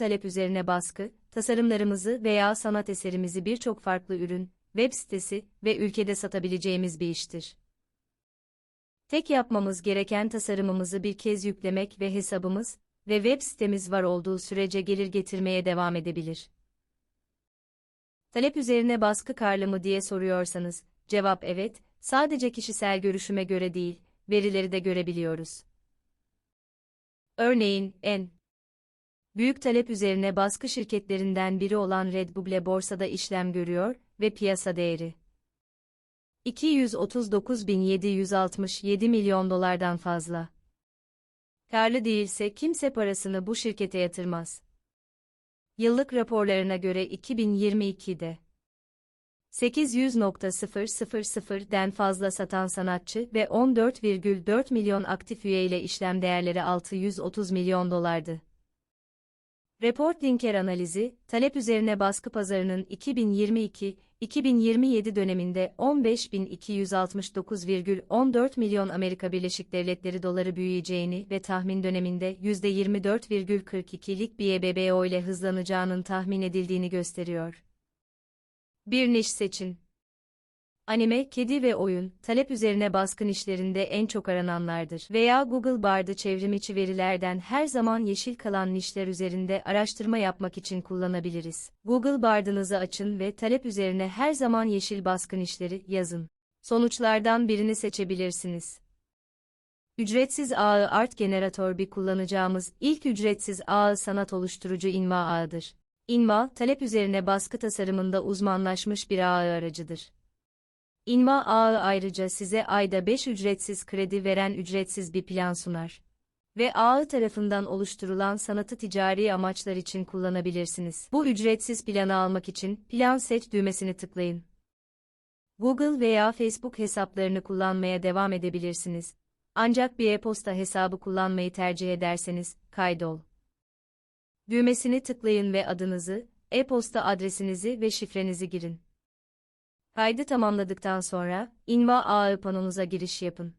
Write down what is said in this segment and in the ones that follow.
talep üzerine baskı, tasarımlarımızı veya sanat eserimizi birçok farklı ürün, web sitesi ve ülkede satabileceğimiz bir iştir. Tek yapmamız gereken tasarımımızı bir kez yüklemek ve hesabımız ve web sitemiz var olduğu sürece gelir getirmeye devam edebilir. Talep üzerine baskı karlı mı diye soruyorsanız, cevap evet, sadece kişisel görüşüme göre değil, verileri de görebiliyoruz. Örneğin, en büyük talep üzerine baskı şirketlerinden biri olan Red Bull borsada işlem görüyor ve piyasa değeri 239.767 milyon dolardan fazla. Karlı değilse kimse parasını bu şirkete yatırmaz. Yıllık raporlarına göre 2022'de 800.000'den fazla satan sanatçı ve 14,4 milyon aktif üye ile işlem değerleri 630 milyon dolardı. Report linker analizi, talep üzerine baskı pazarının 2022-2027 döneminde 15.269,14 milyon Amerika Birleşik Devletleri doları büyüyeceğini ve tahmin döneminde %24,42'lik bir EBBO ile hızlanacağının tahmin edildiğini gösteriyor. Bir niş seçin. Anime, kedi ve oyun, talep üzerine baskın işlerinde en çok arananlardır. Veya Google Bard'ı çevrimiçi verilerden her zaman yeşil kalan nişler üzerinde araştırma yapmak için kullanabiliriz. Google Bard'ınızı açın ve talep üzerine her zaman yeşil baskın işleri yazın. Sonuçlardan birini seçebilirsiniz. Ücretsiz ağı art generatör bir kullanacağımız ilk ücretsiz ağı sanat oluşturucu inma ağıdır. İnma, talep üzerine baskı tasarımında uzmanlaşmış bir ağ aracıdır. İnma ağı ayrıca size ayda 5 ücretsiz kredi veren ücretsiz bir plan sunar. Ve ağı tarafından oluşturulan sanatı ticari amaçlar için kullanabilirsiniz. Bu ücretsiz planı almak için Plan Seç düğmesini tıklayın. Google veya Facebook hesaplarını kullanmaya devam edebilirsiniz. Ancak bir e-posta hesabı kullanmayı tercih ederseniz, kaydol. Düğmesini tıklayın ve adınızı, e-posta adresinizi ve şifrenizi girin. Kaydı tamamladıktan sonra, inva ağı panonuza giriş yapın.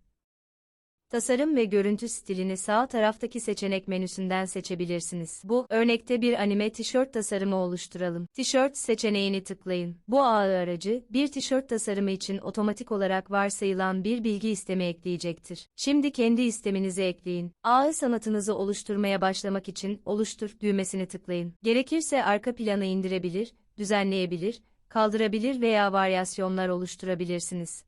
Tasarım ve görüntü stilini sağ taraftaki seçenek menüsünden seçebilirsiniz. Bu örnekte bir anime tişört tasarımı oluşturalım. Tişört seçeneğini tıklayın. Bu ağı aracı bir tişört tasarımı için otomatik olarak varsayılan bir bilgi istemi ekleyecektir. Şimdi kendi isteminizi ekleyin. Ağı sanatınızı oluşturmaya başlamak için oluştur düğmesini tıklayın. Gerekirse arka planı indirebilir, düzenleyebilir, kaldırabilir veya varyasyonlar oluşturabilirsiniz.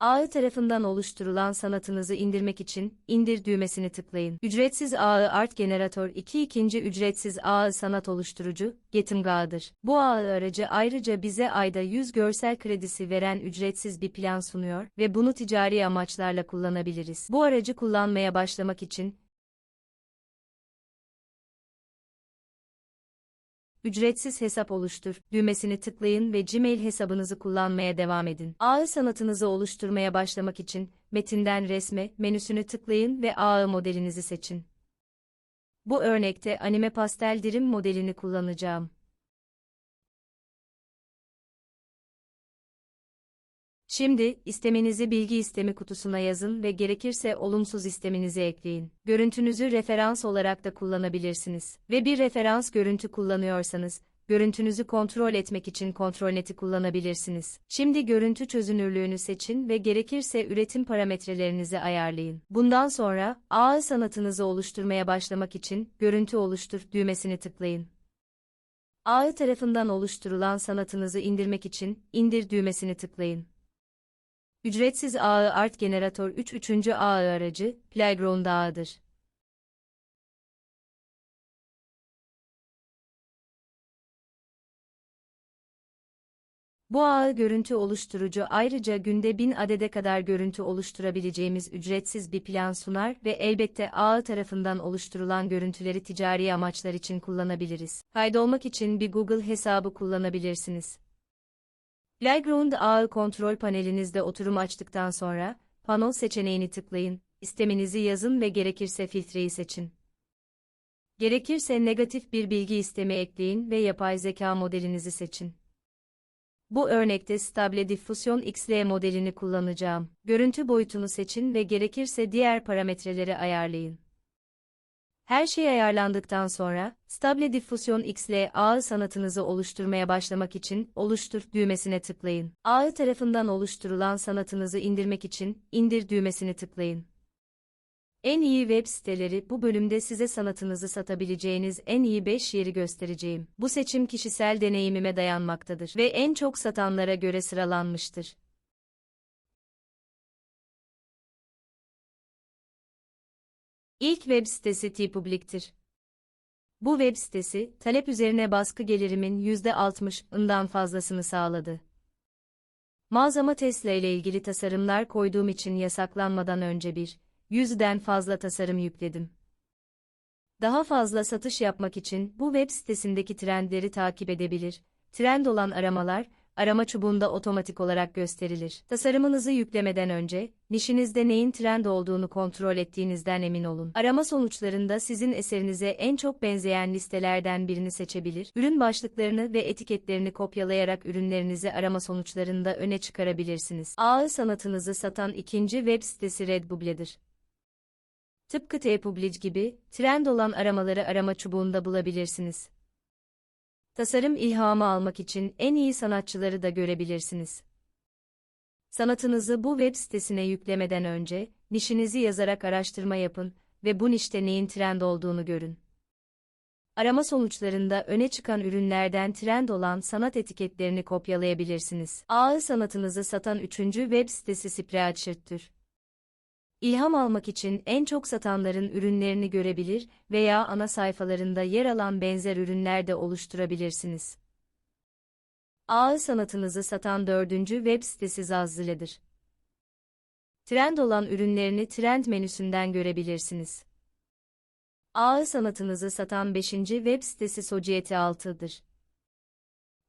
Ağı tarafından oluşturulan sanatınızı indirmek için indir düğmesini tıklayın. Ücretsiz ağı Art Generator 2 ikinci ücretsiz ağı sanat oluşturucu Getim Ağı'dır. Bu ağı aracı ayrıca bize ayda 100 görsel kredisi veren ücretsiz bir plan sunuyor ve bunu ticari amaçlarla kullanabiliriz. Bu aracı kullanmaya başlamak için ücretsiz hesap oluştur düğmesini tıklayın ve Gmail hesabınızı kullanmaya devam edin. Ağı sanatınızı oluşturmaya başlamak için metinden resme menüsünü tıklayın ve ağı modelinizi seçin. Bu örnekte anime pastel dirim modelini kullanacağım. Şimdi, isteminizi bilgi istemi kutusuna yazın ve gerekirse olumsuz isteminizi ekleyin. Görüntünüzü referans olarak da kullanabilirsiniz. Ve bir referans görüntü kullanıyorsanız, görüntünüzü kontrol etmek için kontrol neti kullanabilirsiniz. Şimdi görüntü çözünürlüğünü seçin ve gerekirse üretim parametrelerinizi ayarlayın. Bundan sonra, ağ sanatınızı oluşturmaya başlamak için, görüntü oluştur düğmesini tıklayın. Ağ tarafından oluşturulan sanatınızı indirmek için, indir düğmesini tıklayın. Ücretsiz ağı Art Generator 3 üçüncü ağı aracı, Playground ağıdır. Bu ağı görüntü oluşturucu ayrıca günde 1000 adede kadar görüntü oluşturabileceğimiz ücretsiz bir plan sunar ve elbette ağı tarafından oluşturulan görüntüleri ticari amaçlar için kullanabiliriz. Kaydolmak için bir Google hesabı kullanabilirsiniz. Playground ağı kontrol panelinizde oturum açtıktan sonra, pano seçeneğini tıklayın, isteminizi yazın ve gerekirse filtreyi seçin. Gerekirse negatif bir bilgi istemi ekleyin ve yapay zeka modelinizi seçin. Bu örnekte Stable Diffusion XL modelini kullanacağım. Görüntü boyutunu seçin ve gerekirse diğer parametreleri ayarlayın. Her şey ayarlandıktan sonra, Stable Diffusion XL ağı sanatınızı oluşturmaya başlamak için oluştur düğmesine tıklayın. Ağı tarafından oluşturulan sanatınızı indirmek için indir düğmesini tıklayın. En iyi web siteleri bu bölümde size sanatınızı satabileceğiniz en iyi 5 yeri göstereceğim. Bu seçim kişisel deneyimime dayanmaktadır ve en çok satanlara göre sıralanmıştır. İlk web sitesi T-Public'tir. Bu web sitesi, talep üzerine baskı gelirimin %60'ından fazlasını sağladı. Mağazama Tesla ile ilgili tasarımlar koyduğum için yasaklanmadan önce bir, yüzden fazla tasarım yükledim. Daha fazla satış yapmak için bu web sitesindeki trendleri takip edebilir. Trend olan aramalar, arama çubuğunda otomatik olarak gösterilir. Tasarımınızı yüklemeden önce, nişinizde neyin trend olduğunu kontrol ettiğinizden emin olun. Arama sonuçlarında sizin eserinize en çok benzeyen listelerden birini seçebilir, ürün başlıklarını ve etiketlerini kopyalayarak ürünlerinizi arama sonuçlarında öne çıkarabilirsiniz. Ağı sanatınızı satan ikinci web sitesi Redbubble'dir. Tıpkı T-Public gibi, trend olan aramaları arama çubuğunda bulabilirsiniz. Tasarım ilhamı almak için en iyi sanatçıları da görebilirsiniz. Sanatınızı bu web sitesine yüklemeden önce, nişinizi yazarak araştırma yapın ve bu nişte neyin trend olduğunu görün. Arama sonuçlarında öne çıkan ürünlerden trend olan sanat etiketlerini kopyalayabilirsiniz. Ağı sanatınızı satan üçüncü web sitesi Spreadsheet'tür. İlham almak için en çok satanların ürünlerini görebilir veya ana sayfalarında yer alan benzer ürünler de oluşturabilirsiniz. Ağı sanatınızı satan dördüncü web sitesi Zazzile'dir. Trend olan ürünlerini trend menüsünden görebilirsiniz. Ağı sanatınızı satan 5. web sitesi Society 6'dır.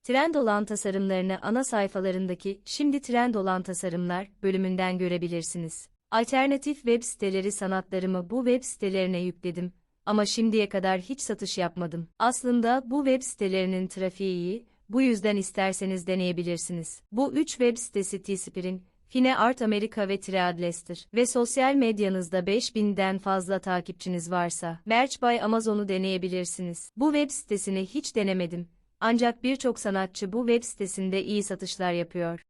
Trend olan tasarımlarını ana sayfalarındaki Şimdi Trend olan tasarımlar bölümünden görebilirsiniz. Alternatif web siteleri sanatlarımı bu web sitelerine yükledim ama şimdiye kadar hiç satış yapmadım. Aslında bu web sitelerinin trafiği iyi, bu yüzden isterseniz deneyebilirsiniz. Bu üç web sitesi T-Spring, Fine Art Amerika ve Triadles'tir. Ve sosyal medyanızda 5000'den fazla takipçiniz varsa, Merch by Amazon'u deneyebilirsiniz. Bu web sitesini hiç denemedim. Ancak birçok sanatçı bu web sitesinde iyi satışlar yapıyor.